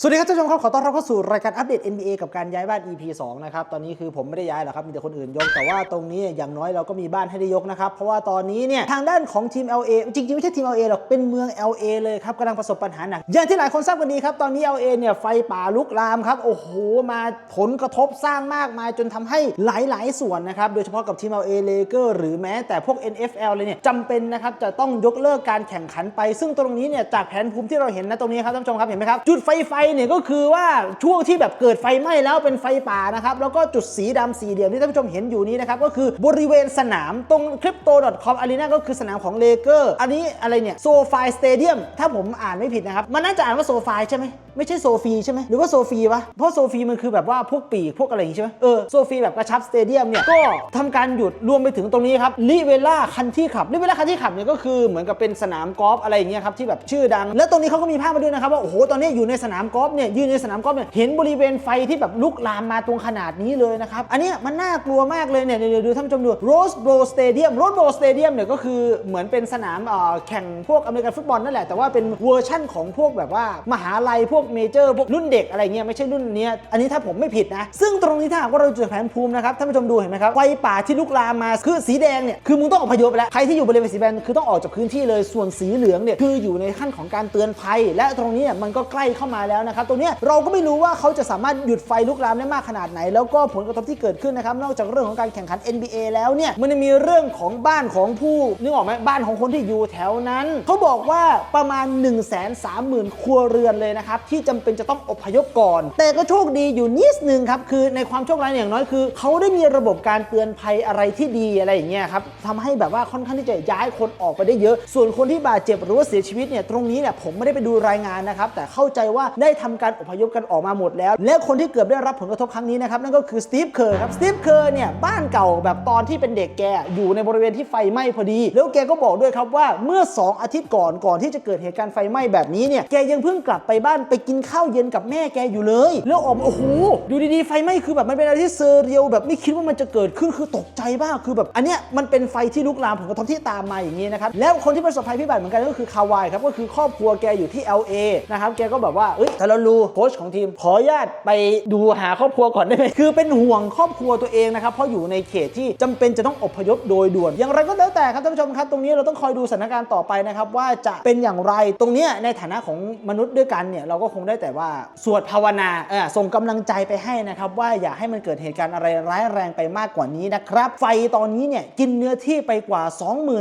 สวัสดีครับท่านผู้ชมครับ ขอต้อนรับเข้าสู่รายการอัปเดต NBA กับการย้ายบ้าน EP 2 นะครับ ตอนนี้คือผมไม่ได้ย้ายหรอกครับ มีแต่คนอื่นยก แต่ว่าตรงนี้อย่างน้อยเราก็มีบ้านให้ได้ยกนะครับ เพราะว่าตอนนี้เนี่ย ทางด้านของทีม LA จริง ๆ ไม่ใช่ทีม LA หรอก เป็นเมือง LA เลยครับกำลังประสบปัญหาหนัก อย่างที่หลายคนทราบกันดีครับ ตอนนี้ LA เนี่ยไฟป่าลุกลามครับ โอ้โห มาผลกระทบสร้างมากมายจนทำให้หลาย ๆ ส่วนนะครับ โดยเฉพาะกับทีม LA Lakers หรือแม้แต่พวก NFL เลยเนี่ยจำเป็นนะครับ จะต้องยกเลิกการแข่งขันไป ซึ่งตรงนี้เนี่ยจากแผนภูมิที่เราเห็นนะตรงนี้ครับท่านผู้ชมครับเห็นไหมครับจุดไฟไฟเนี่ยก็คือว่าช่วงที่แบบเกิดไฟไหม้แล้วเป็นไฟป่านะครับแล้วก็จุดสีดำสีเหลี่ยมที่ท่านผู้ชมเห็นอยู่นี้นะครับก็คือบริเวณสนามตรง crypto.com arena ก็คือสนามของเลเกอร์อันนี้อะไรเนี่ยโซฟายสเตเดียมถ้าผมอ่านไม่ผิดนะครับมันน่าจะอ่านว่าโซฟายใช่ไหม ไม่ใช่โซฟีใช่ไหมหรือว่าโซฟีวะเพราะโซฟีมันคือแบบว่าพวกปีกพวกอะไรอย่างงี้ใช่ไหมเออโซฟีแบบกระชับสเตเดียมเนี่ยก็ทำการหยุดรวมไปถึงตรงนี้ครับลิเวล่าคันที่ขับลิเวล่าคันที่ขับเนี่ยก็คือเหมือนกับเป็นสนามกอล์ฟอะไรอย่างเงี้ยครับที่แบบชื่อดัง แล้วตรงนี้เขาก็มีภาพมาด้วยนะครับว่าโอ้โหตอนนี้อยู่ในสนามกอล์ฟเนี่ยยืนในสนามกอล์ฟเนี่ยเห็นบริเวณไฟที่แบบลุกลามมาตรงขนาดนี้เลยนะครับอันนี้มันน่ากลัวมากเลยเนี่ยเดี๋ยวดูท่านผู้ชมดูโรสโบสเตเดียมโรสโบสเตเดียมเนี่ยก็คือเหมือนเป็นสนามเอ่อแข่งพวกอเมริกันฟุตบอลนั่นแหละแต่ว่าเป็นเวอร์ชั่นของพวกแบบว่ามหาลัยพวกเมเจอร์พวกรุ่นเด็กอะไรเงี้ยไม่ใช่รุ่นเนี้ยอันนี้ถ้าผมไม่ผิดนะ ซึ่งตรงนี้ถ้าหากว่าเราจุดแผนภูมินะครับท่านผู้ชมดูเห็นไหมครับไฟป่าที่ลุกลามมาคือสีแดงเนี่ยคือมึงต้องอพยพไปแล้วใครที่อยู่บริเวณสีแดงคือต้องออกจากพื้นที่เลยส่วนสีเหลืองเนี่ยคืออยู่ในขั้นของการเตือนภัย และตรงนี้มันก็ใกล้เข้ามาแล้วนะครับตรงเนี้ยเราก็ไม่รู้ว่าเขาจะสามารถหยุดไฟลุกลามได้มากขนาดไหน แล้วก็ผลกระทบที่เกิดขึ้นนะครับนอกจากเรื่องของการแข่งขัน NBA แล้วเนี่ยมันยังมีเรื่องของบ้านของผู้นึกออกไหมบ้านของคนที่อยู่แถวนั้นเขาบอกว่าประมาณ 1 3 0 0 0 0 ครัวเรือนเลยนะครับที่จำเป็นจะต้องอพยพก่อน แต่ก็โชคดีอยู่นิดนึงครับ คือในความโชคร้ายอย่างน้อยคือ เขาได้มีระบบการเตือนภัยอะไรที่ดีอะไรอย่างเงี้ยครับทำให้แบบว่าค่อนข้างที่จะย้ายคนออกไปได้เยอะ ส่วนคนที่บาดเจ็บหรือว่าเสียชีวิตเนี่ยตรงนี้เนี่ยผมไม่ได้ไปดูรายงานนะครับ แต่เข้าใจว่าได้ทำการอพยพกันออกมาหมดแล้ว และคนที่เกือบได้รับผลกระทบครั้งนี้นะครับนั่นก็คือสตีฟเคอร์ครับสตีฟเคอร์เนี่ยบ้านเก่าแบบตอนที่เป็นเด็กแกอยู่ในบริเวณที่ไฟไหม้พอดี แล้วแกก็บอกด้วยครับว่าเมื่อ 2 อาทิตย์ก่อนก่อนที่จะเกิดเหตุการณ์ไฟไหม้แบบนี้เนี่ยแกยังเพิ่งกลับไปบ้านไปกินข้าวเย็นกับแม่แกอยู่เลย แล้วออกมาโอ้โหอยู่ดีๆไฟไหม้คือแบบมันเป็นอะไรที่เซอร์เรียลแบบไม่คิดว่ามันจะเกิดขึ้นคือตกใจมาคือแบบอันเนี้ยมันเป็นไฟที่ลุกลามผลกระทบที่ตามมาอย่างนี้นะครับแล้วคนที่ประสบภัยพิบัติเหมือนกันก็คือคาวายครับก็คือครอบครัวแกอยู่ที่ LA นะครับแกก็แบบว่าเอ้ยทาราลูโค้ชของทีม ขออนุญาตไปดูหาครอบครัวก่อนได้ไหมคือเป็นห่วงครอบครัวตัวเองนะครับเพราะอยู่ในเขตที่จำเป็นจะต้องอพยพโดยด่วน อย่างไรก็แล้วแต่ครับท่านผู้ชมครับตรงนี้เราต้องคอยดูสถานการณ์ต่อไปนะครับว่าจะเป็นอย่างไรตรงเนี้ยในฐานะของมนุษย์ด้วยกันเนี่ยเราก็็คงได้แต่ว่าสวดภาวนาเออส่งกำลังใจไปให้นะครับ ว่าอย่าให้มันเกิดเหตุการณ์อะไรร้ายแรงไปมากกว่านี้นะครับ ไฟตอนนี้เนี่ยกินเนื้อที่ไปกว่า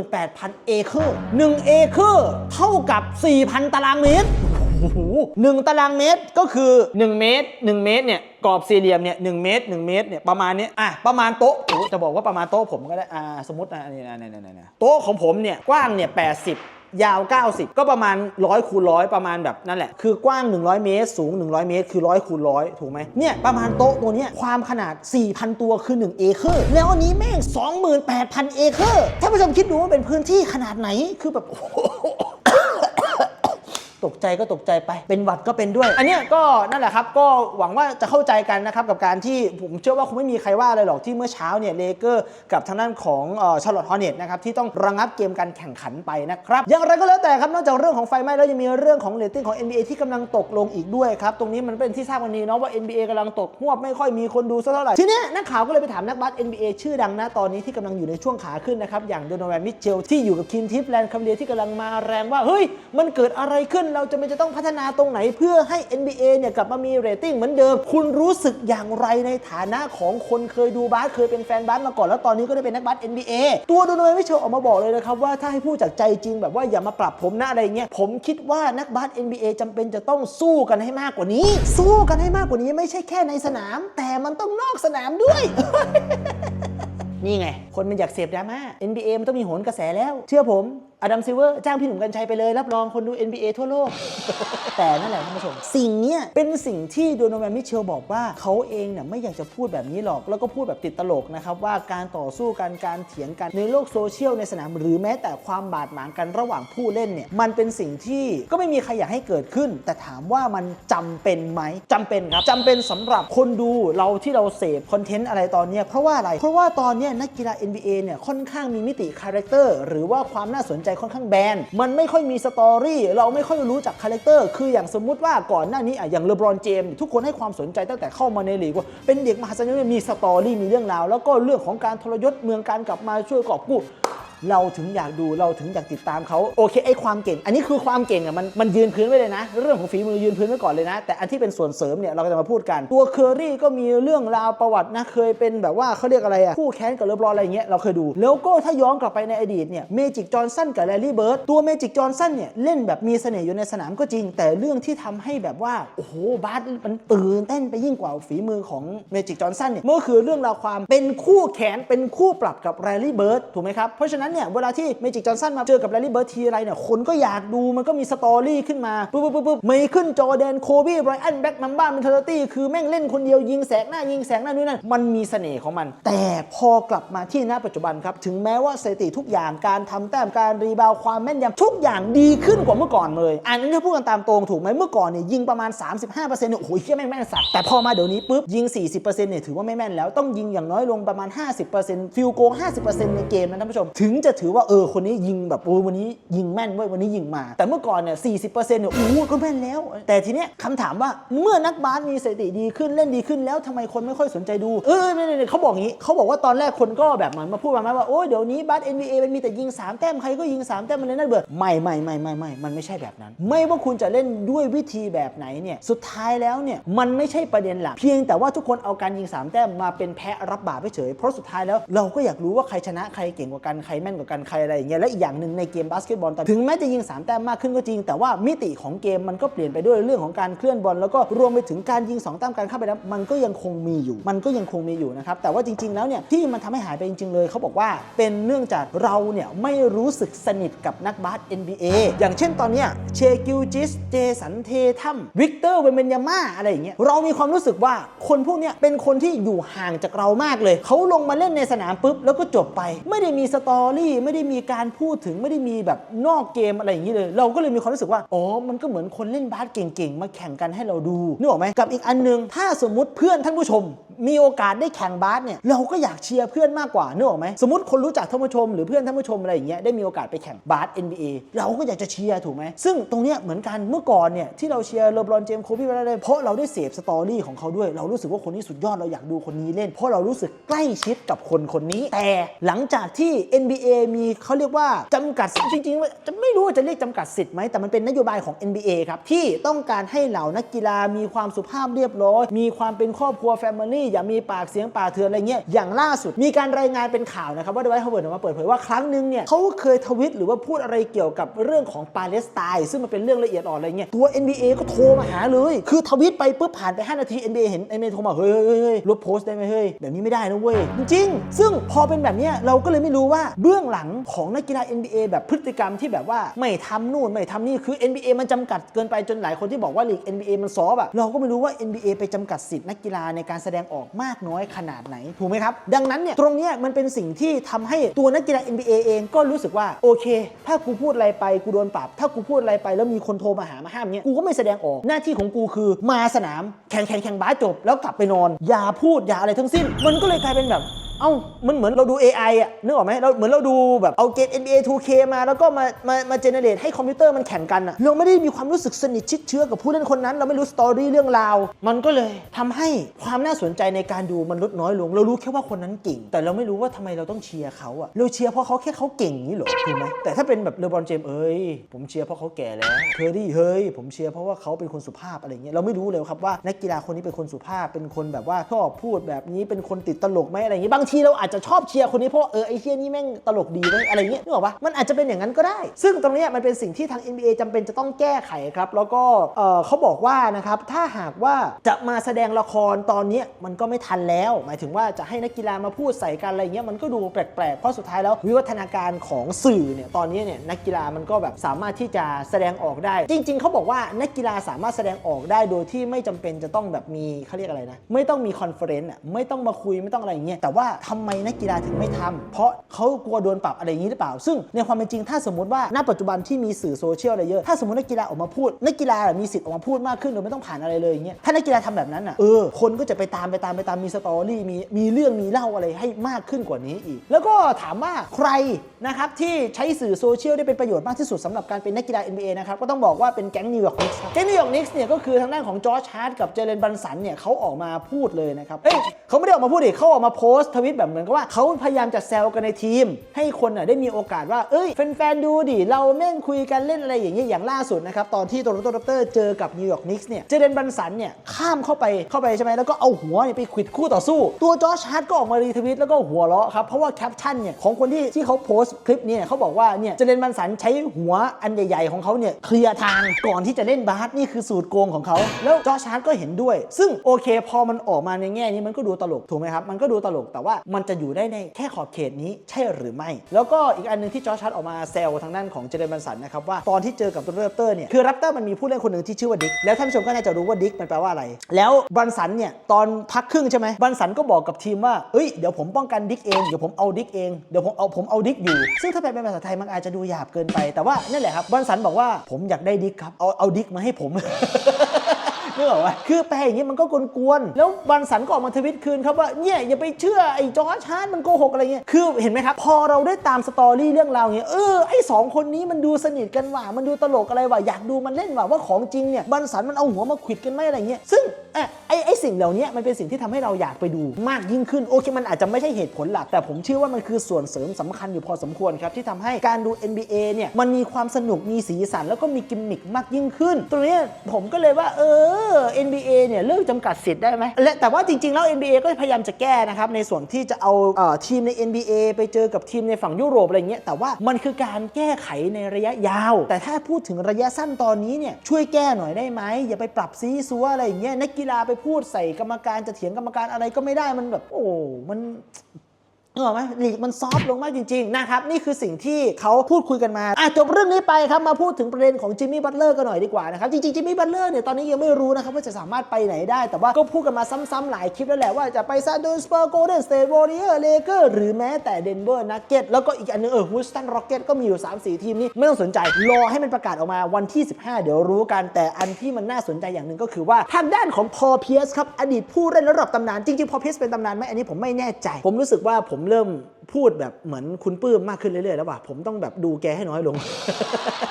28,000 เอเคอร์1เอเคอร์เท่ากับ 4,000 ตารางเมตรหนึ่งตารางเมตรก็คือ 1 เมตร 1 เมตรเนี่ยกรอบสี่เหลี่ยมเนี่ยหเมตร 1 เมตรเนี่ยประมาณนี้อะประมาณโต๊ะจะบอกว่าประมาณโต๊ะผมก็ได้อ่าสมมตินะนี่นะนี่นะนี่นะโต๊ะของผมเนี่ยกว้างเนี่ย80 ยาว 90 ก็ประมาณ 100คูณร้อยประมาณแบบนั่นแหละ คือกว้าง 100 เมตร สูง 100 เมตร คือ 100คูณร้อยถูกไหมเนี่ยประมาณโต๊ะตัวเนี้ยความขนาด 4,000 ตัวคือ 1 เอเคอร์ แล้วอันนี้แม่ง 28,000 เอเคอร์ท่านผู้ชมคิดดูว่าเป็นพื้นที่ขนาดไหนคือแบบ ตกใจก็ตกใจไป เป็นหวัดก็เป็นด้วย อันเนี้ยก็นั่นแหละครับก็หวังว่าจะเข้าใจกันนะครับกับการที่ผมเชื่อว่าคงไม่มีใครว่าอะไรหรอกที่เมื่อเช้าเนี่ยเลเกอร์กับทางด้านของชาร์ลอตฮอเนตนะครับที่ต้องระงับเกมการแข่งขันไปนะครับอย่างไรก็แล้วแต่ครับนอกจากเรื่องของไฟไหม้แล้วยังมีเรื่องของเรตติ้งของ NBA ที่กำลังตกลงอีกด้วยครับตรงนี้มันเป็นที่ทราบกันดีเนาะว่า NBA กำลังตกหวบไม่ค่อยมีคนดูสักเท่าไหร่ทีนี้นักข่าวก็เลยไปถามนักบาส NBA ชื่อดังนะตอนนี้ที่กำลังอยู่ในช่วงขาขึ้นนะครับอย่างโดนแวนมิเชลที่อยู่กับทีมทิฟแลนด์คัมเดียที่กำลังมาแรงว่าเฮ้ยมันเกิดอะไรขึ้นเราจะไม่จะต้องพัฒนาตรงไหนเพื่อให้ NBA เนี่ยกลับมามีเรตติ้งเหมือนเดิม คุณรู้สึกอย่างไรในฐานะของคนเคยดูบาสเคยเป็นแฟนบาสมาก่อนแล้วตอนนี้ก็ได้เป็นนักบาส NBA ตัวโดน a แวนมิเชลออกมาบอกเลยนะครับว่าถ้าให้พูดจากใจจริงแบบว่าอย่ามาปรับผมนะอะไรเงี้ยผมคิดว่านักบาส NBA จำเป็นจะต้องสู้กันให้มากกว่านี้ สู้กันให้มากกว่านี้ไม่ใช่แค่ในสนาม แต่มันต้องนอกสนามด้วยนี่ไง คนมันอยากเสพดราม่า NBA มันต้องมีโหนกระแสแล้ว เชื่อผมอดัมซิเวอร์จ้างพี่หนุ่มกัญชัยไปเลย รับรองคนดู NBA ทั่วโลก แต่นั่นแหละท่านผู้ชม สิ่งเนี้ยเป็นสิ่งที่โดนัลด์มิเชลบอกว่าเขาเองเนี่ยไม่อยากจะพูดแบบนี้หรอก แล้วก็พูดแบบติดตลกนะครับว่าการต่อสู้กันการเถียงกันในโลกโซเชียลในสนามหรือแม้แต่ความบาดหมางกันระหว่างผู้เล่นเนี่ยมันเป็นสิ่งที่ก็ไม่มีใครอยากให้เกิดขึ้น แต่ถามว่ามันจำเป็นไหมจำเป็นครับจำเป็นสำหรับคนดูเราที่เราเสพคอนเทนต์อะไรตอนนี้เพราะว่าอะไรเพราะว่าตอนนี้นักกีฬา NBA เนี่ยค่อนข้างมีมิติคาแรคเตอร์หรือว่าความน่าสนใจค่อนข้างแบน มันไม่ค่อยมีสตอรี่ เราไม่ค่อยรู้จักคาแรคเตอร์ คืออย่างสมมุติว่าก่อนหน้านี้อะอย่างเลบรอนเจมส์ทุกคนให้ความสนใจตั้งแต่เข้ามาในลีกว่าเป็นเด็กมหาศาลมีสตอรี่มีเรื่องราว แล้วก็เรื่องของการทรยศเมืองการกลับมาช่วยกอบกู้ เราถึงอยากดูเราถึงอยากติดตามเขาโอเคไอ้ความเก่ง อันนี้คือความเก่งอะมันมันยืนพื้นไว้เลยนะ เรื่องของฝีมือยืนพื้นไว้ก่อนเลยนะ แต่อันที่เป็นส่วนเสริมเนี่ยเราก็จะมาพูดกัน ตัวเคอรี่ก็มีเรื่องราวประวัตินะเคยเป็นแบบว่าเขาเรียกอะไรอะคู่แค้นกับเลบรอนอะไรเงี้ยเราเคยดูแล้วก็ถ้าย้อนกลับไปในอดีตเนี่ยเมจิกจอห์นสันกับแลลี่เบิร์ดตัวเมจิกจอห์นสันเนี่ยเล่นแบบมีเสน่ห์อยู่ในสนามก็จริง แต่เรื่องที่ทำให้แบบว่าโอ้โหบาสมันตื่นเต้นไปยิ่งกว่าฝีมือของเมจิกจอห์นสันเนี่ยมันก็คือเรื่องราวความเป็นคู่แขนเป็นคู่ปรับกับแรลลี่เบิร์ดถูกไหมครับเพราะฉะนั้นั้นเนี่ยเวลาที่เมจิกจอห์นสันมาเจอกับแรลลี่เบิร์ดทีไรเนี่ยคนก็อยากดูมันก็มีสตอรี่ขึ้นมาปุ๊บปุ๊บปุ๊บปุ๊บไม่ขึ้นจอแดนโคบี้ไบรอันแบ็กมัมบ้าเมนเทอร์ตี้คือแม่งเล่นคนเดียวยิงแสกหน้ายิงแสกหน้านู่นนั่นมันมีเสน่ห์ของมัน แต่พอกลับมาที่ณปัจจุบันครับถึงแม้ว่าสถิติทุกอย่างการทำแต้มการรีบาวความแม่นยำทุกอย่างดีขึ้นกว่าเมื่อก่อนเลย อันนี้ถ้าพูดกันตามตรงถูกไหมเมื่อก่อนเนี่ยยิงประมาณ 35%เนี่ยโอ้โหเฮียแม่งแม่นสัตว์แต่พอมาเดี๋ยวนี้ปุ๊บยิง 40%เนี่ยถือว่าไม่แม่นแล้วต้องยิงอย่างน้อยลงประมาณ 50%ฟิลโก50%ในเกมนะท่านผู้ชมถึงจะถือว่าเออคนนี้ยิงแบบโอ้ยวันนี้ยิงแม่นเว้ยวันนี้ยิงมา แต่เมื่อก่อนเนี่ย40%เปอร์เซ็นต์เนี่ยโอ้โหก็แม่นแล้ว แต่ทีเนี้ยคำถามว่าเมื่อนักบาสมีสถิติดีขึ้นเล่นดีขึ้นแล้วทำไมคนไม่ค่อยสนใจดู เออไม่ไม่ไม่เขาบอกงี้เขาบอกว่าตอนแรกคนก็แบบเหมือนมาพูดมาว่าโอ้ยเดี๋ยวนี้บาส NBA มันมีแต่ยิง3แต้มใครก็ยิง3แต้มมันเลยน่าเบื่อไม่ไม่ไม่ไม่ไม่มันไม่ใช่แบบนั้น ไม่ว่าคุณจะเล่นด้วยวิธีแบบไหนเนี่ยสุดท้ายแล้วเนี่ยมันไม่ใช่ประเด็นหลักเพียงแต่ว่าทุกคนเอาการยิง3แต้มมาเป็นแพะรับบาปเฉยเพราะสุดท้ายแล้วเราก็อยากรู้ว่าใครชนะใครเก่งกว่ากันใครแม่นกว่ากันใครอะไรอย่างเงี้ยและอีกอย่างหนึ่งในเกมบาสเกตบอลแต่ถึงแม้จะยิง 3 แต้มมากขึ้นก็จริง แต่ว่ามิติของเกมมันก็เปลี่ยนไปด้วยเรื่องของการเคลื่อนบอลแล้วก็รวมไปถึงการยิง 2 แต้มการเข้าไปแล้วมันก็ยังคงมีอยู่ มันก็ยังคงมีอยู่นะครับแต่ว่าจริง ๆ แล้วเนี่ยที่มันทำให้หายไปจริง ๆ เลยเขาบอกว่าเป็นเนื่องจากเราเนี่ยไม่รู้สึกสนิทกับนักบาส NBA อย่างเช่นตอนเนี้ยเชกิลจิสเจสันเททัมวิกเตอร์เวเมนยาม่าอะไรอย่างเงี้ยเรามีความรู้สึกว่าคนพวกเนี้ยเป็นคนที่อยู่ห่างจากเรามากเลย เขาลงมาเล่นในสนามปุ๊บแล้วก็จบไป ไม่ได้มีสตอรี่ไม่ได้มีการพูดถึงไม่ได้มีแบบนอกเกมอะไรอย่างนี้เลย เราก็เลยมีความรู้สึกว่าอ๋อมันก็เหมือนคนเล่นบาสเก่งๆ มาแข่งกันให้เราดูนึกออกไหมกับอีกอันหนึง ถ้าสมมุติเพื่อนท่านผู้ชม มีโอกาสได้แข่งบาสเนี่ยเราก็อยากเชียร์เพื่อนมากกว่านึกออกไหมสมมติคนรู้จักท่านผู้ชมหรือเพื่อนท่านผู้ชมอะไรอย่างเงี้ยได้มีโอกาสไปแข่งบาส NBA เราก็อยากจะเชียร์ถูกไหมซึ่งตรงเนี้ยเหมือนกันเมื่อก่อนเนี่ยที่เราเชียร์เลบรอนเจมส์โคบี้อะไรเพราะเราได้เสพสตอรี่ของเขาด้วย เรารู้สึกว่าคนนี้สุดยอดเราอยากดูคนนี้เล่น เพราะเรารู้สึกใกล้ชิดกับคนคนนี้ แต่หลังจากที่ NBA มีเขาเรียกว่าจำกัดจริงๆจะไม่รู้จะเรียกจำกัดสิทธิ์ไหมแต่มันเป็นนโยบายของ NBA ครับที่ต้องการให้เหล่านักกีฬามีความสุภาพเรียบร้อยมีความเป็นครอบครัวแฟมิลีอย่ามีปากเสียงป่าเถื่อนอะไรเงี้ยอย่างล่าสุดมีการรายงานเป็นข่าวนะครับว่าดไวท์ฮาวเวิร์ดออกมาเปิดเผยว่าครั้งหนึ่งเนี่ยเขาเคยทวิตหรือว่าพูดอะไรเกี่ยวกับเรื่องของปาเลสไตน์ซึ่งมันเป็นเรื่องละเอียดอ่อนอะไรเงี้ยตัว NBA ก็โทรมาหาเลย คือทวิตไปปุ๊บผ่านไป 5 นาที NBA เห็น NBA โทรมาเฮ้ยเฮ้ยเฮ้ยลบโพสต์ได้ไหมเฮ้ยแบบนี้ไม่ได้นะเว้ยจริง ซึ่งพอเป็นแบบเนี้ยเราก็เลยไม่รู้ว่าเบื้องหลังของนักกีฬา NBA แบบพฤติกรรมที่แบบว่าไม่ทำนู่นไม่ทำนี่คือ NBA มันจำกัดเกินไปจนหลายคนที่บอกว่าลีก NBA มันซอฟอะเราก็ไม่รู้ว่า NBA ไปจำกัดสิทธิ์นักกีฬาในการแสดงออกมากน้อยขนาดไหน ถูกไหมครับ ดังนั้นเนี่ยตรงนี้มันเป็นสิ่งที่ทำให้ตัวนักกีฬา NBA เองก็รู้สึกว่าโอเค ถ้ากูพูดอะไรไปกูโดนปรับ ถ้ากูพูดอะไรไปแล้วมีคนโทรมาหามาห้ามเนี่ยกูก็ไม่แสดงออกหน้าที่ของกูคือมาสนามแข่งแข่งแข่งบาสจบ แล้วกลับไปนอน อย่าพูดอย่าอะไรทั้งสิ้น มันก็เลยกลายเป็นแบบ เอ้ามันเหมือนเราดู AI อะนึกออกไหมเราเหมือนเราดูแบบเอาเกม NBA 2K มาแล้วก็มามามาเจเนเรตให้คอมพิวเตอร์มันแข่งกันอะเราไม่ได้มีความรู้สึกสนิทชิดเชื้อกับผู้เล่นคนนั้น เราไม่รู้สตอรี่เรื่องราว มันก็เลยทำให้ความน่าสนใจในการดูมันลดน้อยลง เรารู้แค่ว่าคนนั้นเก่ง แต่เราไม่รู้ว่าทำไมเราต้องเชียร์เขาอะเราเชียร์เพราะเขาแค่เขาเก่งนี่เหรอถูกไหมแต่ถ้าเป็นแบบเลบรอนเจมเอ้ยผมเชียร์เพราะเขาแก่แล้วเคอรี่เฮ้ยผมเชียร์เพราะว่าเขาเป็นคนสุภาพอะไรเงี้ยเราไม่รู้เลยครับว่านักกีฬาคนนี้เป็นคนสุภาพเป็นคนแบบว่าชอบพูดแบบนี้เป็นคนติดตลกไหมอะไรอย่างงี้บางทีเราอาจจะชอบเชียร์คนนี้เพราะเออไอเชียนี่แม่งตลกดีเว้ยอะไรเงี้ยนึกออกปะมันอาจจะเป็นอย่างนั้นก็ได้ ซึ่งตรงนี้มันเป็นสิ่งที่ทาง NBA จำเป็นจะต้องแก้ไขครับ แล้วก็เออเขาบอกว่านะครับถ้าหากว่าจะมาแสดงละครตอนนี้มันก็ไม่ทันแล้ว หมายถึงว่าจะให้นักกีฬามาพูดใส่กันอะไรเงี้ยมันก็ดูแปลกๆเพราะสุดท้ายแล้ววิวัฒนาการของสื่อเนี่ยตอนนี้เนี่ยนักกีฬามันก็แบบสามารถที่จะแสดงออกได้ จริง ๆเขาบอกว่านักกีฬาสามารถแสดงออกได้โดยที่ไม่จำเป็นจะต้องแบบมีเขาเรียกอะไรนะไม่ต้องมีคอนเฟอเรนซ์อะไม่ต้องมาคุยไม่ต้องอะไรเงี้ยแต่ว่าทำไมนักกีฬาถึงไม่ทำเพราะเขากลัวโดนปรับอะไรอย่างนี้หรือเปล่า ซึ่งในความเป็นจริงถ้าสมมติว่าณปัจจุบันที่มีสื่อโซเชียลอะไรเยอะถ้าสมมตินักกีฬาออกมาพูดนักกีฬามีสิทธิ์ออกมาพูดมากขึ้นโดยไม่ต้องผ่านอะไรเลยอย่างเงี้ยถ้านักกีฬาทำแบบนั้นอะเออคนก็จะไปตามไปตามไปตามมีสตอรี่มีมีเรื่องมีเล่าอะไรให้มากขึ้นกว่านี้อีก แล้วก็ถามว่าใครนะครับที่ใช้สื่อโซเชียลได้เป็นประโยชน์มากที่สุดสำหรับการเป็นนักกีฬา NBA นะครับก็ต้องบอกว่าเป็นแก๊งนิวยอร์กนิกส์แก๊งนิวยอร์กนิกส์เนี่ยก็คือทางด้านของจอร์จฮาร์ดกับเจเลนบันสันเนี่ยเขาออกมาพูดเลยนะครับเอ้ยเขาไม่ได้ออกมาพูดดิเขาออกมาโพสต์ทวิตแบบเหมือนกับว่าเขาพยายามจะแซวกันในทีม ให้คนน่ะได้มีโอกาสว่าเอ้ยแฟนๆดูดิเราแม่งคุยกันเล่นอะไรอย่างเงี้ยอย่างล่าสุดนะครับตอนที่โตโรโตดัปเตอร์เจอกับนิวยอร์กนิกส์เนี่ยเจเลนบันสันเนี่ยข้ามเข้าไปเข้าไปใช่ไหมแล้วก็เอาหัวเนี่ยไปขวิดคู่ต่อสู้ ตัวจอร์จฮาร์ดก็ออกมารีทวิตแล้วก็หัวเราะครับเพราะว่าแคปชั่นเนี่ยของคนที่ที่เขาโพสต์คลิปเนี่ยเขาบอกว่าเนี่ยเจเลนบันสันใช้หัวอันใหญ่ ๆ ของเขาเนี่ยเคลียร์ทางก่อนที่จะเล่นบาสนี่คือสูตรโกงของเขาแล้วจอร์จฮาร์ดก็เห็นด้วย ซึ่งโอเคพอมันออกมาในแง่นี้มันก็ดูตลกถูกไหมครับมันก็ดูตลกแต่ว่ามันจะอยู่ได้ในแค่ขอบเขตนี้ใช่หรือไม่ แล้วก็อีกอันหนึงที่จอร์จฮาร์ดออกมาแซวทางด้านของเจเลนบันสันนะครับว่าตอนที่เจอกับตัวเรปเตอร์เนี่ยคือแรปเตอร์มันมีผู้เล่นคนหนึ่งที่ชื่อว่าดิกแล้วท่านผู้ชมก็น่าจะรู้ว่าดิกมันแปลว่าอะไร แล้วบันสันเนี่ยตอนพักครึ่งใช่ไหมบันสันก็บอกกับทีมว่าเอ้ยเดี๋ยวผมป้องกันดิกเองเดี๋ยวผมเอาดิกเองเดี๋ยวผมเอาผมเอาดิกอยู่ ซึ่งถ้าแปลเป็นภาษาไทยมันอาจจะดูหยาบเกินไป แต่ว่านั่นแหละครับบันสันบอกว่าผมอยากได้ดิกครับเอาเอาดิกมาให้ผม นึกออวะคือแปลอย่างนี้มันก็กวนๆแล้วบันสันก็ออกมาทวิตคืนครับว่าเนี่ยอย่าไปเชื่อไอ้จอร์จฮาร์ดมันโกหกอะไรเงี้ยคือเห็นไหมครับพอเราได้ตามสตอรี่เรื่องราวเงี้ยเออไอ้สองคนนี้มันดูสนิทกันว่ะมันดูตลกอะไรว่ะอยากดูมันเล่นว่ะว่าของจริงเนี่ยบันสันมันเอาหัวมาขิดกันไหมอะไรเงี้ยซึ่งเอะ สิ่งเหล่านี้มันเป็นสิ่งที่ทำให้เราอยากไปดูมากยิ่งขึ้น โอเค มันอาจจะไม่ใช่เหตุผลหลัก แต่ผมเชื่อว่ามันคือส่วนเสริมสำคัญอยู่พอสมควรครับ ที่ทำให้การดู NBA เนี่ย มันมีความสนุกมีสีสัน แล้วก็มีกิมมิคมากยิ่งขึ้น ตรงนี้ผมก็เลยว่า เออ NBA เนี่ยเลิกจำกัดสิทธิ์ได้ไหมและแต่ว่าจริงๆแล้ว NBA ก็พยายามจะแก้นะครับในส่วนที่จะเอาเอ่อทีมใน NBA ไปเจอกับทีมในฝั่งยุโรปอะไรเงี้ยแต่ว่ามันคือการแก้ไขในระยะยาว แต่ถ้าพูดถึงระยะสั้นตอนนี้เนี่ยช่วยแก้หน่อยได้ไหมอย่าไปปรับซีซัวอะไรเงี้ยนักกีฬาไปพูดใส่กรรมการจะเถียงกรรมการอะไรก็ไม่ได้มันแบบ โอ้ มัน เออไหมลีกมันซอฟต์ลงมากจริงๆนะครับนี่คือสิ่งที่เขาพูดคุยกันมาอะจบเรื่องนี้ไปครับมาพูดถึงประเด็นของจิมมี่บัตเลอร์กันหน่อยดีกว่านะครับจริงๆจิมมี่บัตเลอร์เนี่ยตอนนี้ยังไม่รู้นะครับว่าจะสามารถไปไหนได้ แต่ว่าก็พูดกันมาซ้ำๆหลายคลิปแล้วแหละว่าจะไปซานดนสเปอร์โกลเด้นสเตทวอริเออร์เลเกอร์หรือแม้แต่เดนเวอร์นักเก็ตแล้วก็อีกอันนึงเออฮูสตันร็อกเก็ตก็มีอยู่ 3-4 ทีมนี้ไม่ต้องสนใจรอให้มันประกาศออกมาวันที่ 15 เดี๋ยวรู้กันแต่อันที่มันน่าสนใจอย่างหนึ่งก็คือว่าทางด้านของพอเพียสครับอดีตผู้เล่นระดับตำนานจริงๆพอเพียสเป็นตำนานไหมอันนี้ผมไม่แน่ใจ ผมรู้สึกว่าผมเริ่ม พูดแบบเหมือนคุณปื้มมากขึ้นเรื่อยๆแล้วว่ะผมต้องแบบดูแกให้น้อยลง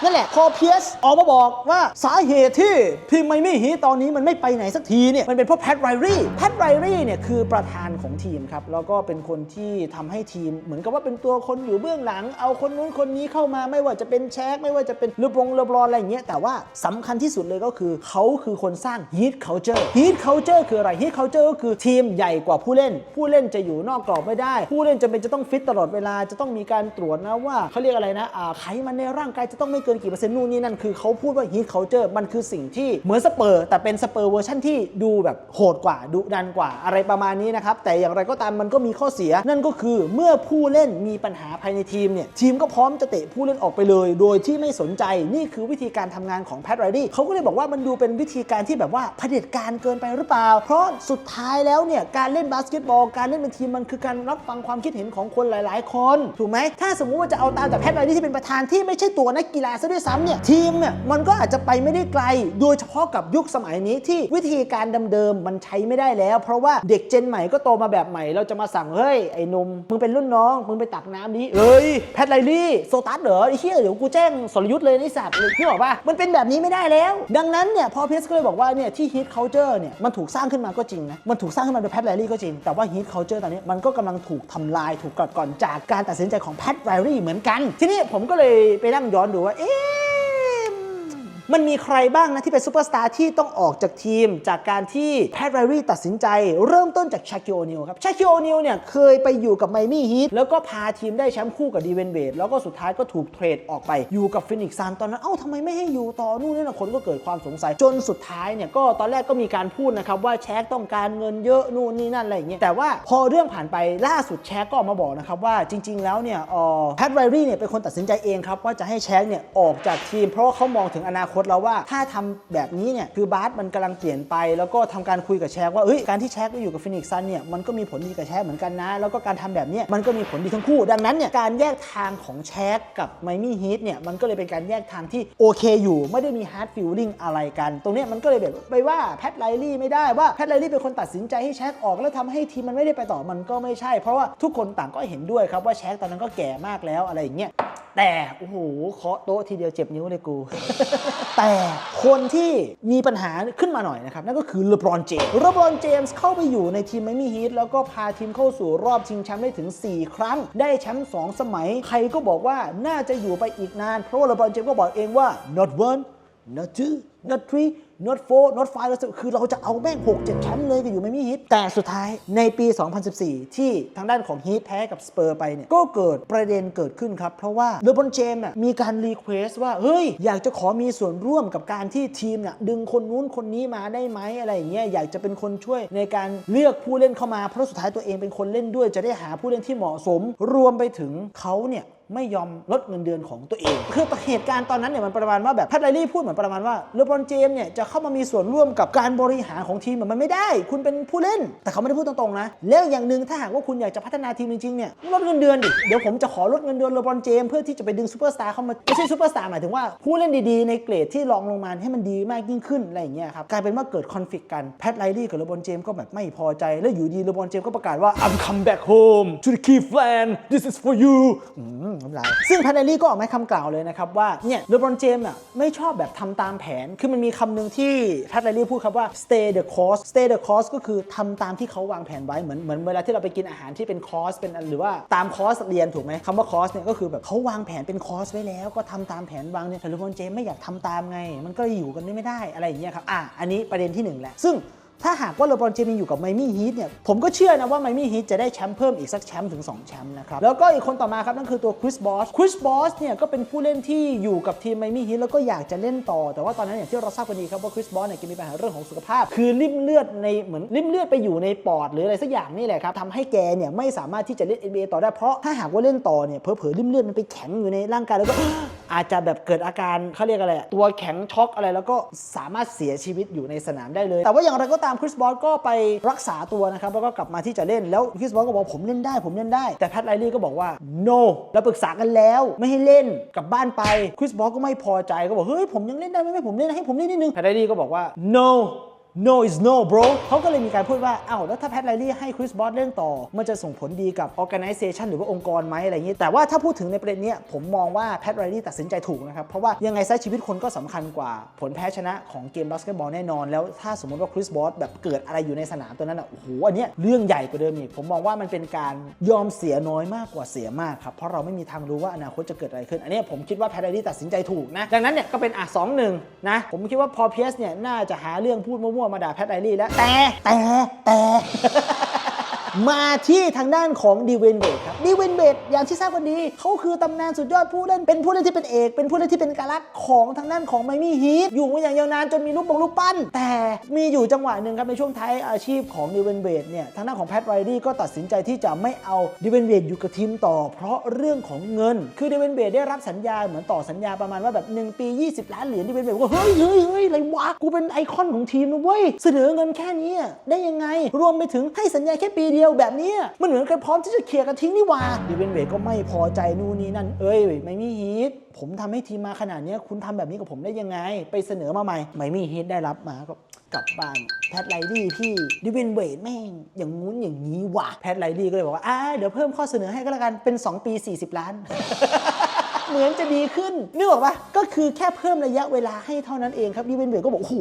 นั่นแหละพอเพียสออกมาบอกว่าสาเหตุที่ทีมไมมี่ฮีทตอนนี้มันไม่ไปไหนสักทีเนี่ยมันเป็นเพราะแพทไรรี่แพทไรรี่เนี่ยคือประธานของทีมครับ แล้วก็เป็นคนที่ทำให้ทีม เหมือนกับว่าเป็นตัวคนอยู่เบื้องหลัง เอาคนนู้นคนนี้เข้ามาไม่ว่าจะเป็นแชกไม่ว่าจะเป็นเลบรงเลบรอนอะไรอย่างเงี้ยแต่ว่าสำคัญที่สุดเลยก็คือเขาคือคนสร้าง Heat Culture Heat Culture คืออะไร Heat Culture ก็คือทีมใหญ่กว่าผู้เล่น ผู้เล่นจะอยู่นอกกรอบไม่ได้ ผู้เล่นจะเป็นจะต้องฟิตตลอดเวลาจะต้องมีการตรวจนะว่าเขาเรียกอะไรนะอ่าไขมันในร่างกายจะต้องไม่เกินกี่เปอร์เซ็นต์นู่นนี่นั่นคือเขาพูดว่า Heat Culture มันคือสิ่งที่เหมือนสเปอร์ แต่เป็นสเปอร์เวอร์ชันที่ดูแบบโหดกว่าดุดันกว่าอะไรประมาณนี้นะครับแต่อย่างไรก็ตามมันก็มีข้อเสีย นั่นก็คือเมื่อผู้เล่นมีปัญหาภายในทีมเนี่ยทีมก็พร้อมจะเตะผู้เล่นออกไปเลย โดยที่ไม่สนใจนี่คือวิธีการทำงานของแพทไรดี้เขาก็เลยบอกว่ามันดูเป็นวิธีการที่แบบว่าเผด็จการเกินไปหรือเปล่า เพราะสุดท้ายแล้วเนี่ยการเล่นบาสเกตบอลการเล่นเป็นทีมมันคือการรับฟังความคิดเห็นของคนหลาย ๆ คน ถูกไหมถ้าสมมุติว่าจะเอาตามแต่แพทไรดี้ที่เป็นประธานที่ไม่ใช่ตัวนักกีฬาซะด้วยซ้ำเนี่ยทีมเนี่ยมันก็อาจจะไปไม่ได้ไกล โดยเฉพาะกับยุคสมัยนี้ที่วิธีการเดิมๆมันใช้ไม่ได้แล้ว เพราะว่าเด็กเจนใหม่ก็โตมาแบบใหม่ เราจะมาสั่งเฮ้ยไอ้นุ่มมึงเป็นรุ่นน้องมึงไปตักน้ำดิเอ้ยแพทไรลี่โซตัสเหรอไอ้เหี้ยเดี๋ยวกูแจ้งสรยุทธ์เลยไอ้สัตว์เลยพี่บอกว่ามันเป็นแบบนี้ไม่ได้แล้ว ดังนั้นเนี่ยพอเพสก็เลยบอกว่าเนี่ยที่ฮิตเคานเจอร์เนี่ยมันถูกสร้างขึ้นมาก็จริงนะมันถูกสร้างขึ้นมาโดยแพทไรลี่ก็จริงแต่ว่าฮิตเคาเจอร์ตอนนี้มันก็กำลังถูกทำลายถูกกดก่อนจากการตัดสินใจของแพทไรรี่เหมือนกัน ทีนี้ผมก็เลยไปนั่งย้อนดูว่าเอ๊ะ มันมีใครบ้างนะที่เป็นซูเปอร์สตาร์ที่ต้องออกจากทีม จากการที่แพทไรรี่ตัดสินใจ เริ่มต้นจากชาคิโอนิลครับชาคิโอนิลเนี่ยเคยไปอยู่กับไมมี่ฮีทแล้วก็พาทีมได้แชมป์คู่กับดีเวนเวดแล้วก็สุดท้ายก็ถูกเทรดออกไปอยู่กับฟินิกซ์ซันตอนนั้นเอ้าทำไมไม่ให้อยู่ต่อนู่นนี่นะคนก็เกิดความสงสัยจนสุดท้ายเนี่ยก็ตอนแรกก็มีการพูดนะครับว่าแชกต้องการเงินเยอะนู่นนี่นั่นอะไรอย่างเงี้ยแต่ว่าพอเรื่องผ่านไปล่าสุดแชกก็ออกมาบอกนะครับว่าจริง ๆ แล้วเนี่ยแพทไรรี่เนี่ยเป็นคนตัดสินใจเองครับว่าจะให้แชกเนี่ยออกจากทีม เพราะเขามองถึงอนาคตคตแล้วว่าถ้าทำแบบนี้เนี่ยคือบาสมันกำลังเปลี่ยนไป แล้วก็ทำการคุยกับแชกว่าเอ้ยการที่แชกไปอยู่กับฟินิกซ์ซันเนี่ยมันก็มีผลดีกับแชกเหมือนกันนะ แล้วก็การทำแบบนี้มันก็มีผลดีทั้งคู่ ดังนั้นเนี่ยการแยกทางของแชกกับไมมี่ฮีทเนี่ยมันก็เลยเป็นการแยกทางที่โอเคอยู่ ไม่ได้มีฮาร์ดฟิลลิ่งอะไรกัน ตรงนี้มันก็เลยแบบไปว่าแพทไลลี่ไม่ได้ว่าแพทไลลี่เป็นคนตัดสินใจให้แชกออกแล้วทำให้ทีมมันไม่ได้ไปต่อมันก็ไม่ใช่ เพราะว่าทุกคนต่างก็เห็นด้วยครับว่าแชกตอนนั้นก็แก่มากแล้วอะไรอย่างเงี้ย แต่โอ้โหเคาะโต๊ะทีเดียวเจ็บนิ้วเลยกู แต่คนที่มีปัญหาขึ้นมาหน่อยนะครับ นั่นก็คือเลบรอนเจมส์เลบรอนเจมส์เข้าไปอยู่ในทีมไมมี่ฮีทแล้วก็พาทีมเข้าสู่รอบชิงแชมป์ได้ถึง 4 ครั้ง ได้แชมป์2สมัย ใครก็บอกว่าน่าจะอยู่ไปอีกนาน เพราะว่าเลบรอนเจมส์ก็บอกเองว่า not one not two not three not four not five แล้วคือเราจะเอาแม่ง6 7แชมป์เลยก็อยู่ไม่มีฮีทแต่สุดท้ายในปี 2014 ที่ทางด้านของฮีทแพ้กับสเปอร์ไปเนี่ย ก็เกิดประเด็นเกิดขึ้นครับ เพราะว่าเลบอนเจมส์มีการรีเควสว่า เฮ้ย อยากจะขอมีส่วนร่วมกับการที่ทีมน่ะดึงคนนู้นคนนี้มาได้ไหมอะไรอย่างเงี้ยอยากจะเป็นคนช่วยในการเลือกผู้เล่นเข้ามาเพราะสุดท้ายตัวเองเป็นคนเล่นด้วยจะได้หาผู้เล่นที่เหมาะสม รวมไปถึงเขาเนี่ยไม่ยอมลดเงินเดือนของตัวเอง คือเหตุการณ์ตอนนั้นเนี่ยมันประมาณว่าแบบแพทไลลี่พูดเหมือนประมาณว่าเลบรอนเจมส์เนี่ยจะเข้ามามีส่วนร่วมกับการบริหารของทีมมันไม่ได้ คุณเป็นผู้เล่น แต่เขาไม่ได้พูดตรงๆนะ แล้วอย่างหนึ่งถ้าหากว่าคุณอยากจะพัฒนาทีมจริงๆเนี่ยลดเงินเดือนดิเดี๋ยวผมจะขอลดเงินเดือนเลบรอนเจมเพื่อที่จะไปดึงซูเปอร์สตาร์เข้ามาไม่ใช่ซูเปอร์สตาร์หมายถึงว่าผู้เล่นดีๆในเกรดที่รองลงมาให้มันดีมากยิ่งขึ้นอะไรอย่างเงี้ยครับกลายเป็นว่าเกิดคอนฟ lict กันแพทไลลี่กับเลบรอนเจมก็แบบไม่พอใจแล้วอยู่ดีเลบรอนเจมก็ประกาศว่า I'm come back home to the Cleveland this is for you อืมน้ำลายซึ่งแพทไลลี่ก็ออกมาคำกล่าวเลยนะครับว่าเนี่ยเลบรอนเจมอะไม่ชอบแบบทำตามแผนคือมันมีคำนึงที่แพทไรลี่พูดครับว่า stay the course stay the course ก็คือทำตามที่เขาวางแผนไว้เหมือนเหมือนเวลาที่เราไปกินอาหารที่เป็นคอร์สเป็นอันหรือว่าตามคอร์สเรียนถูกไหมคำว่าคอร์สเนี่ยก็คือแบบเขาวางแผนเป็นคอร์สไว้แล้วก็ทำตามแผนวางเนี่ยแต่เลบอนเจมส์ไม่อยากทำตามไง มันก็อยู่กันไม่ได้อะไรอย่างเงี้ยครับอะอันนี้ประเด็นที่หนึ่งแหละซึ่ง ถ้าหากว่าเลบรอนเจมส์อยู่กับไมมี่ฮีทเนี่ยผมก็เชื่อนะว่าไมมี่ฮีทจะได้แชมป์เพิ่มอีกสักแชมป์ถึง 2 แชมป์นะครับ แล้วก็อีกคนต่อมาครับนั่นคือตัวคริสบอสคริสบอสเนี่ยก็เป็นผู้เล่นที่อยู่กับทีมไมมี่ฮีทแล้วก็อยากจะเล่นต่อ แต่ว่าตอนนั้นอย่างที่เราทราบกันดีครับว่าคริสบอสเนี่ยแกมีปัญหาเรื่องของสุขภาพ คือริ่มเลือดในเหมือนริ่มเลือดไปอยู่ในปอดหรืออะไรสักอย่างนี่แหละครับทำให้แกเนี่ยไม่สามารถที่จะเล่น NBA ต่อได้เพราะถ้าหากว่าเล่นต่อเนี่ยเผลอๆริ่มเลือดมันไปแข็งอยู่ในร่างกายแล้วก็อาจจะแบบเกิดอาการเขาเรียกอะไรตัวแข็งช็อกอะไรแล้วก็สามารถเสียชีวิตอยู่ในสนามได้เลย แต่ว่าอย่างไรก็ตามคริสบอสก็ไปรักษาตัวนะครับแล้วก็กลับมาที่จะเล่นแล้วคริสบอสก็บอกผมเล่นได้ผมเล่นได้แต่แพทไลลี่ก็บอกว่า no เราปรึกษากันแล้วไม่ให้เล่นกลับบ้านไปคริสบอสก็ไม่พอใจก็บอกเฮ้ยผมยังเล่นได้ไหมผมเล่นให้ผมเล่นนิดนึงแพทไลลี่ก็บอกว่า no no is no bro เขาก็เลยมีการพูดว่าอ้าวแล้วถ้าแพทไลลี่ให้คริสบอสเล่นต่อ มันจะส่งผลดีกับ organization หรือว่าองค์กรไหมอะไรอย่างนี้แต่ว่าถ้าพูดถึงในประเด็นเนี้ยผมมองว่าแพทไลลี่ตัดสินใจถูกนะครับ เพราะว่ายังไงซะชีวิตคนก็สำคัญกว่าผลแพ้ชนะของเกมบาสเกตบอลแน่นอน แล้วถ้าสมมติว่าคริสบอสแบบเกิดอะไรอยู่ในสนามตัวนั้นอะโอ้โหอันเนี้ยเรื่องใหญ่กว่าเดิมอีกผมมองว่ามันเป็นการยอมเสียน้อยมากกว่าเสียมากครับเพราะเราไม่มีทางรู้ว่าอนาคตจะเกิดอะไรขึ้น อันเนี้ยผมคิดว่าแพทไลลี่ตัดสินใจถูกนะดังนั้นเนี่ยก็เป็นอะสองหนึ่งนะผมคิดว่าพอเพียสเนี่ยน่าจะหาเรื่องพูดมั่วๆมาด่าแพทไลลี่แล้วแต่แต่แต่ มาที่ทางด้านของดีเวนเบดครับดีเวนเบดอย่างที่ทราบกันดีเขาคือตำนานสุดยอดผู้เล่นเป็นผู้เล่นที่เป็นเอก เป็นผู้เล่นที่เป็นเอกลักของทางด้านของไมมี่ฮีทอยู่มาอย่างยาวนานจนมีรูปบงรูปปั้น แต่มีอยู่จังหวะหนึ่งครับในช่วงท้ายอาชีพของดีเวนเบดเนี่ยทางด้านของแพทไรดี้ก็ตัดสินใจที่จะไม่เอาดีเวนเบดอยู่กับทีมต่อ เพราะเรื่องของเงิน คือดีเวนเบดได้รับสัญญาเหมือนต่อสัญญาประมาณว่าแบบ 1 ปี 20 ล้านเหรียญดีเวนเบดก็เฮ้ยเฮ้ยเฮ้ยอะไรวะกูเป็นไอคอนของทีมนะเว้ยเสนอเงินแค่นี้ได้ยังไงรวมไปถึงให้สัญญาแค่ปีเดียวยวแบบนี้มันเหมือนกันพร้อมที่จะเคลียร์กันทิ้งนี่หว่าดีเวนเวก็ไม่พอใจนู่นนี่นั่นเอ้ยไม่มีฮีทผมทำให้ทีมมาขนาดนี้คุณทำแบบนี้กับผมได้ยังไง ไปเสนอมาใหม่ไม่มีฮีทได้รับมาก็กลับบ้านแพทไลดี้พี่ดิเวนเวดแม่งอย่างงู้นอย่างนี้ว่ะแพทไลดี้ก็เลยบอกว่าอ่าเดี๋ยวเพิ่มข้อเสนอให้ก็แล้วกันเป็น 2 ปี 40 ล้าน เหมือนจะดีขึ้นนึกออกปะก็คือแค่เพิ่มระยะเวลาให้เท่านั้นเองครับดีเวนเวดก็บอกโอ้โห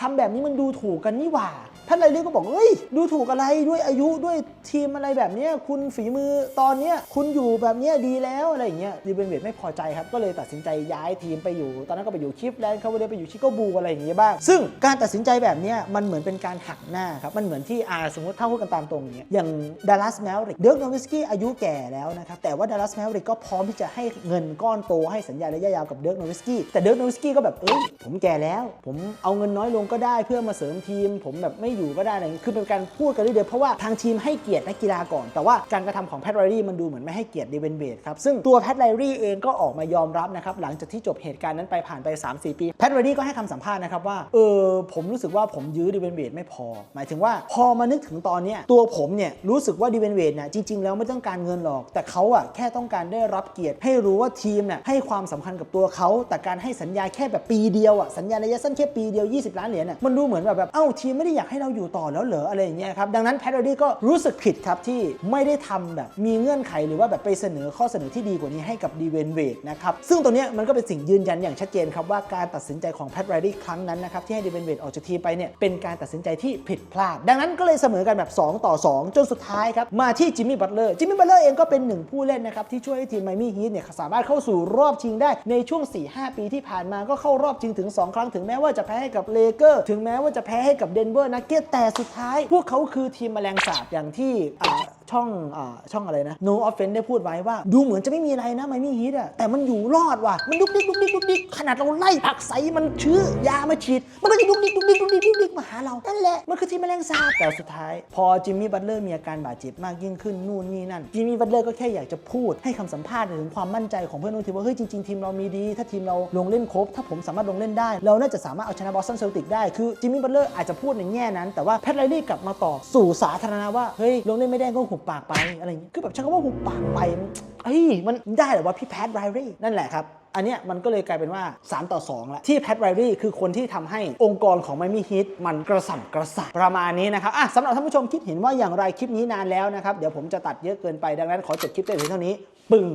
ทำแบบนี้มันดูถูกกันนี่หว่า แพทไลลี่ก็บอกเฮ้ยดูถูกอะไรด้วยอายุด้วยทีมอะไรแบบนี้คุณฝีมือตอนเนี้ยคุณอยู่แบบนี้ดีแล้วอะไรอย่างเงี้ยดีเวนเวดไม่พอใจครับ ก็เลยตัดสินใจย้ายทีมไปอยู่ ตอนนั้นก็ไปอยู่คิฟแลนด์เขาเลยไปอยู่ชิคาโกบูอะไรอย่างเงี้ยบ้าง ซึ่งการตัดสินใจแบบนี้มันเหมือนเป็นการหักหน้าครับ มันเหมือนที่อาสมมติถ้าพูดกันตามตรงอย่างเงี้ยอย่างดัลลัสแมวริกเดิร์กโนวิสกี้อายุแก่แล้วนะครับแต่ว่าดัลลัสแมวริกก็พร้อมที่จะให้เงินก้อนโตให้สัญญาระยะยาวกับเดิร์กโนวิสกี้แต่เดิร์กโนวิสกี้ก็แบบเอ้ยผมแก่แล้ว ผมเอาเงินน้อยลงก็ได้เพื่อมาเสริมทีม ผมแบบไม่อยู่ก็ได้อะไรอย่างคือเป็นการพูดกันเรื่อยๆเพราะว่าทางทีมให้เกียรตินักกีฬาก่อน แต่ว่าการกระทำของแพทไรรี่มันดูเหมือนไม่ให้เกียรติดีเวนเบดครับซึ่งตัวแพทไรรี่เองก็ออกมายอมรับนะครับหลังจากที่จบเหตุการณ์นั้นไปผ่านไป 3-4 ปีแพทไรรี่ก็ให้คำสัมภาษณ์นะครับว่าเออผมรู้สึกว่าผมยื้อดีเวนเบดไม่พอ หมายถึงว่าพอมานึกถึงตอนเนี้ยตัวผมเนี่ยรู้สึกว่าดีเวนเบดเนี่ยจริง ๆ แล้วไม่ต้องการเงินหรอก แต่เขาอะแค่ต้องการได้รับเกียรติ ให้รู้ว่าทีมเนี่ยให้ความสำคัญกับตัวเขา แต่การให้สัญญาแค่แบบปีเดียวอะสัญญาระยะสั้นแค่ปีเดียว 20 ล้านเหรียญน่ะมันดูเหมือนแบบแบบเอ้าทีมไม่ได้อยากให้เราอยู่ต่อแล้วเหรออะไรอย่างเงี้ยครับดังนั้นแพทเรดี้ก็รู้สึกผิดครับที่ไม่ได้ทำแบบมีเงื่อนไขหรือว่าแบบไปเสนอข้อเสนอที่ดีกว่านี้ให้กับดีเวนเวดนะครับซึ่งตรงเนี้ยมันก็เป็นสิ่งยืนยันอย่างชัดเจนครับว่าการตัดสินใจของแพทเรดี้ครั้งนั้นนะครับที่ให้ดีเวนเวดออกจากทีมไปเนี่ยเป็นการตัดสินใจที่ผิดพลาด ดังนั้นก็เลยเสมอกันแบบ 2 ต่อ 2 จนสุดท้ายครับมาที่จิมมี่บัตเลอร์จิมมี่บัตเลอร์เองก็เป็นหนึ่งผู้เล่นนะครับที่ช่วยให้ทีมไมมี่ฮีทเนี่ยสามารถเข้าสู่รอบชิงได้ในช่วง 4-5 ปีที่ผ่านมาก็เข้ารอบชิงถึง 2 ครั้งถึงแม้ว่าจะแพ้ให้กับเลเกอร์ถึงแม้ว่าจะแพ้ให้กับเดนเวอร์นักเกตแต่สุดท้าย พวกเขาคือทีมแมลงสาบอย่างที่ ช่องอช่องอะไรนะ No Offense ได้พูดไว้ว่า ดูเหมือนจะไม่มีอะไรนะไมมี่ฮีทอะแต่มันอยู่รอดว่ะ มันดุกดิกดุกดิกดุกดิกขนาดเราไล่ผักใสมันชื้อยามาฉีด มันก็จะดุกดิกดุกดิกดุกดิกดุกดิกมาหาเรานั่นแหละมันคือทีมแมลงสาบแต่สุดท้าย พอจิมมี่บัตเลอร์มีอาการบาดเจ็บมากยิ่งขึ้นนู่นนี่นั่นจิมมี่บัตเลอร์ก็แค่อยากจะพูดให้คำสัมภาษณ์ถึงความมั่นใจของเพื่อนร่วมทีมว่าเฮ้ยจริงๆทีมเรามีดี ถ้าทีมเราลงเล่นครบถ้าผมสามารถลงเล่นได้ เราน่าจะสามารถเอาชนะบอสตันเซลติกได้คือจิมมี่บัตเลอร์อาจจะพูดในแง่นั้น แต่ว่าแพทไรลี่กลับมาตอบสู่สาธารณะว่าเฮ้ยลงเล่นไม่ได้ก็หบปากไปอะไรอย่างงี้คือแบบใช้คำว่าหุบปากไปเฮ้ยมันได้เหรอวะพี่แพทไรรี่นั่นแหละครับอันเนี้ยมันก็เลยกลายเป็นว่า 3 ต่อ 2 แล้ว ที่แพทไรรี่คือคนที่ทำให้องค์กรของไมมี่ฮิตมันกระสับกระส่ายประมาณนี้นะครับอะสำหรับท่านผู้ชมคิดเห็นว่าอย่างไรคลิปนี้นานแล้วนะครับ เดี๋ยวผมจะตัดเยอะเกินไปดังนั้นขอจบคลิปได้เพียงเท่านี้ ปึ้ง